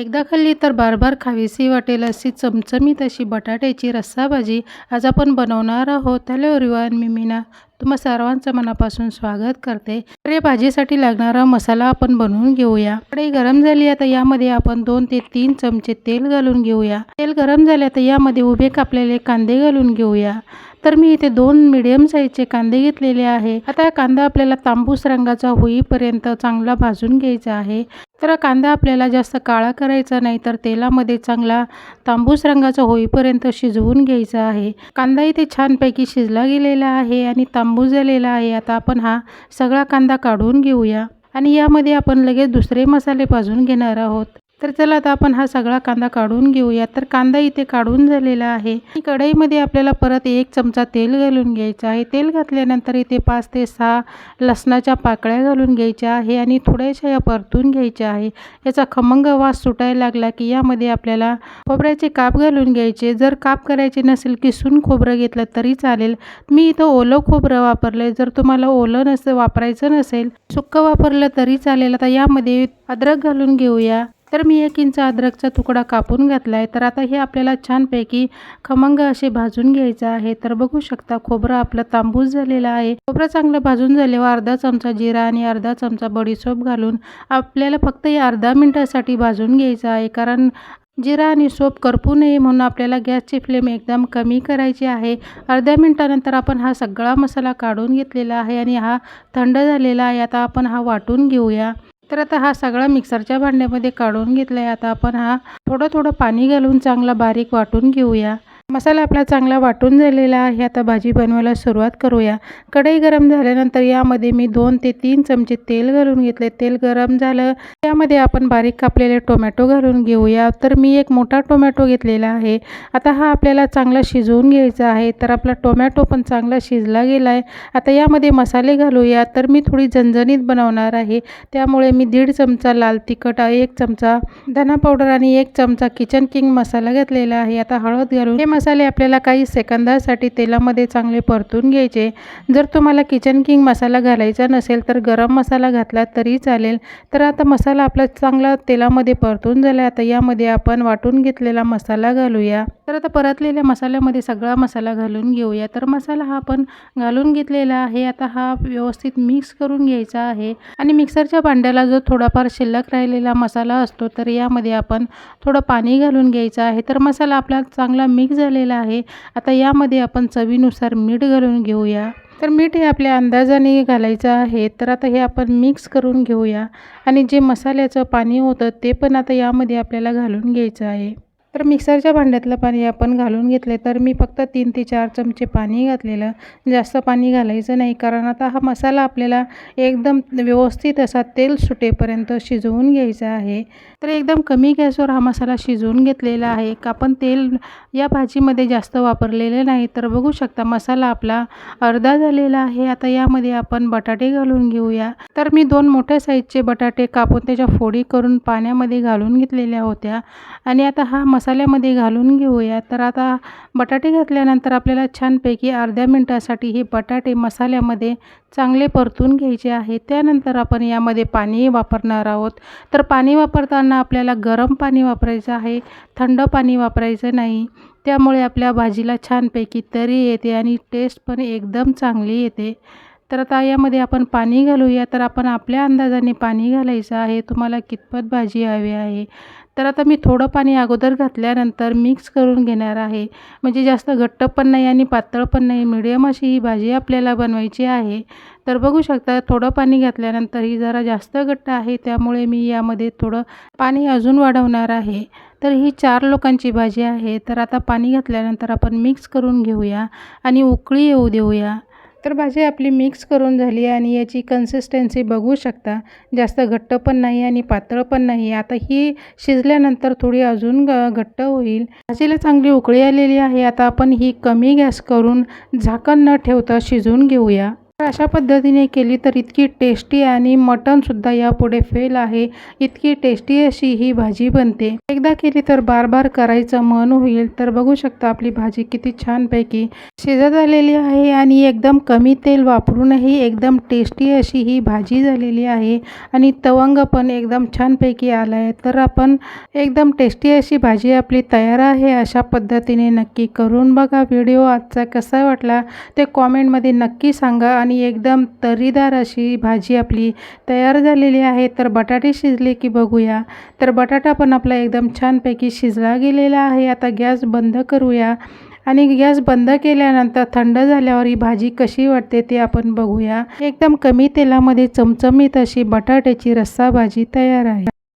एकदा खाल्ली तर बार बार खावीशी वाटेल अशी चमचमीत अशी बटाट्याची रस्सा भाजी आज आपण बनवणार आहोत. हॅलो रिवान मी मीना. तुम्हा सर्वांचं मनापासून स्वागत करते. तर या भाजीसाठी लागणारा मसाला आपण बनवून घेऊया. कढई गरम झाली आता यामध्ये आपण दोन ते तीन चमचे तेल घालून घेऊया. तेल गरम झाले आता यामध्ये उभे कापलेले कांदे घालून घेऊया. तर मी इथे दोन मिडियम साईजचे कांदे घेतलेले आहे. आता कांदा आपल्याला तांबूस रंगाचा होईपर्यंत चांगला भाजून घ्यायचा आहे. तर कांदा आपल्याला जास्त काळा करायचा नाही तर तेलामध्ये चांगला तांबूस रंगाचा होईपर्यंत शिजवून घ्यायचा आहे. कांदा इथे छानपैकी शिजला गेलेला आहे आणि तांबूस झालेला आहे. आता आपण हा सगळा कांदा काढून घेऊया. आणि यामध्ये आपण लगेच दुसरे मसाले भाजून घेणार आहोत. तर चला आता आपण हा सगळा कांदा काढून घेऊया. तर कांदा इथे काढून झालेला आहे. कढईमध्ये आपल्याला परत एक चमचा तेल घालून घ्यायचं आहे. तेल घातल्यानंतर इथे पाच ते सहा लसणाच्या पाकळ्या घालून घ्यायच्या आहे आणि थोड्याशा या परतून घ्यायच्या आहे. याचा खमंग वास सुटायला लागला की यामध्ये आपल्याला खोबऱ्याचे काप घालून घ्यायचे. जर काप करायचे नसेल किसून खोबरं घेतलं तरी चालेल. मी इथं ओलं खोबरं वापरलं आहे जर तुम्हाला ओलं नसं वापरायचं नसेल सुक्कं वापरलं तरी चालेल. आता यामध्ये अद्रक घालून घेऊया. तर मी एक इंच अद्रकचा तुकडा कापून घातला आहे तर आता हे आपल्याला छानपैकी खमंग असे भाजून घ्यायचं आहे. तर बघू शकता खोबरं आपलं तांबूस झालेलं आहे. खोबरं चांगलं भाजून झाल्यावर अर्धा चमचा जिरा आणि अर्धा चमचा बडीसोप घालून आपल्याला फक्त हे अर्धा मिनटासाठी भाजून घ्यायचं आहे. कारण जिरा आणि सोप करपू नये म्हणून आपल्याला गॅसची फ्लेम एकदम कमी करायची आहे. अर्ध्या मिनटानंतर आपण हा सगळा मसाला काढून घेतलेला आहे आणि हा थंड झालेला आहे. आता आपण हा वाटून घेऊया. तर आता हा सगळा मिक्सरच्या भांड्यामध्ये काढून घेतला आहे आता आपण हा थोडं थोडं पाणी घालून चांगला बारीक वाटून घेऊया. मसाला आपला चांगला वाटून झालेला आहे. आता भाजी बनवायला सुरुवात करूया. कढई गरम झाल्यानंतर यामध्ये मी दोन ते तीन चमचे तेल घालून घेतले. तेल गरम झालं. त्यामध्ये आपण बारीक कापलेले टोमॅटो घालून घेऊया. तर मी एक मोठा टोमॅटो घेतलेला आहे. आता हा आपल्याला चांगला शिजवून घ्यायचा आहे. तर आपला टोमॅटो पण चांगला शिजला गेला आहे आता यामध्ये मसाले घालूया. तर मी थोडी झणझणीत बनवणार आहे. त्यामुळे मी दीड चमचा लाल तिखट एक चमचा धना पावडर आणि एक चमचा किचन किंग मसाला घेतलेला आहे. आता हळद घालून हे मसाले आपल्याला काही सेकंदासाठी तेलामध्ये चांगले परतून घ्यायचे. जर तुम्हाला किचन किंग मसाला घालायचा नसेल तर गरम मसाला घातला तरी चालेल. तर आता मसाला आपला चांगला तेलामध्ये परतून झाला आता यामध्ये आपण वाटून घेतलेला मसाला घालूया. तर आता परतलेल्या मसाल्यामध्ये सगळा मसाला घालून घेऊया. तर मसाला हा आपण घालून घेतलेला आहे. आता हा व्यवस्थित मिक्स करून घ्यायचा आहे. आणि मिक्सरच्या भांड्याला जो थोडाफार शिल्लक राहिलेला मसाला असतो तर यामध्ये आपण थोडं पाणी घालून घ्यायचं आहे. तर मसाला आपला चांगला मिक्स झालेला आहे. आता यामध्ये आपण चवीनुसार मीठ घालून घेऊया. तर मीठ हे आपल्या अंदाजाने घालायचं आहे. तर आता हे आपण मिक्स करून घेऊया. आणि जे मसाल्याचं पाणी होतं ते पण आता यामध्ये आपल्याला घालून घ्यायचं आहे. तर मिक्सरच्या भांड्यातलं पाणी आपण घालून घेतले तर मी फक्त तीन ते चार चमचे पाणी घातलेलं. जास्त पाणी घालायचं नाही कारण आता हा मसाला आपल्याला एकदम व्यवस्थित असा तेल सुटेपर्यंत शिजवून घ्यायचा आहे. तर एकदम कमी गॅसवर हा मसाला शिजवून घेतलेला आहे. आपण तेल या भाजीमध्ये जास्त वापरलेले नाही तर बघू शकता मसाला आपला अर्धा झालेला आहे. आता यामध्ये आपण बटाटे घालून घेऊया. तर मी दोन मोठ्या साईजचे बटाटे कापून त्याच्या फोडी करून पाण्यामध्ये घालून घेतलेल्या होत्या. आणि आता हा मसाल्यामध्ये घालून घेऊया. तर आता बटाटे घातल्यानंतर आपल्याला छानपैकी अर्ध्या मिनटासाठी हे बटाटे मसाल्यामध्ये चांगले परतून घ्यायचे आहे. त्यानंतर आपण यामध्ये पाणी वापरणार आहोत. तर पाणी वापरताना आपल्याला गरम पाणी वापरायचं आहे. थंड पाणी वापरायचं नाही. त्यामुळे आपल्या भाजीला छानपैकी तरी येते आणि टेस्ट पण एकदम चांगली येते. तर आता यामध्ये आपण पाणी घालूया. तर आपण आपल्या अंदाजाने पाणी घालायचं आहे. तुम्हाला कितपत भाजी हवी आहे? तर आता मी थोडं पाणी अगोदर घातल्यानंतर मिक्स करून घेणार आहे. म्हणजे जास्त घट्ट पण नाही आणि पातळ पण नाही. मिडियम अशी ही भाजी आपल्याला बनवायची आहे. तर बघू शकता थोडं पाणी घातल्यानंतर ही जरा जास्त घट्ट आहे. त्यामुळे मी यामध्ये थोडं पाणी अजून वाढवणार आहे. तर ही चार लोकांची भाजी आहे. तर आता पाणी घातल्यानंतर आपण मिक्स करून घेऊया आणि उकळी येऊ देऊया. तर भाजी आपली मिक्स करून झाली आणि याची कन्सिस्टन्सी बघू शकता. जास्त घट्ट पण नाही आणि पातळ पण नाही. आता ही शिजल्यानंतर थोडी अजून ग घट्ट होईल. भाजीला चांगली उकळी आलेली आहे. आता आपण ही कमी गॅस करून झाकण न ठेवता शिजवून घेऊया. तर अशा पद्धतीने केली तर इतकी टेस्टी आणि मटणसुद्धा यापुढे फेल आहे. इतकी टेस्टी अशी ही भाजी बनते. एकदा केली तर बार बार करायचं मन होईल. तर बघू शकता आपली भाजी किती छानपैकी शिजत आलेली आहे आणि एकदम कमी तेल वापरूनही एकदम टेस्टी अशी ही भाजी झालेली आहे. आणि तवंग पण एकदम छानपैकी आला आहे तर आपण एकदम टेस्टी अशी भाजी आपली तयार आहे अशा पद्धतीने नक्की करून बघा. व्हिडिओ आजचा कसा वाटला ते कॉमेंटमध्ये नक्की सांगा. आणि आणि एकदम तर्रीदार अशी भाजी आपली तयार झालेली आहे. तर बटाटे शिजले की बघूया. तर बटाटा पण आपला एकदम छानपैकी शिजला गेलेला आहे. आता गॅस बंद करूया. आणि गॅस बंद केल्यानंतर थंड झाल्यावर ही भाजी कशी वाटते ते आपण बघूया. एकदम कमी तेलामध्ये चमचमीत अशी बटाट्याची रस्सा भाजी तयार आहे.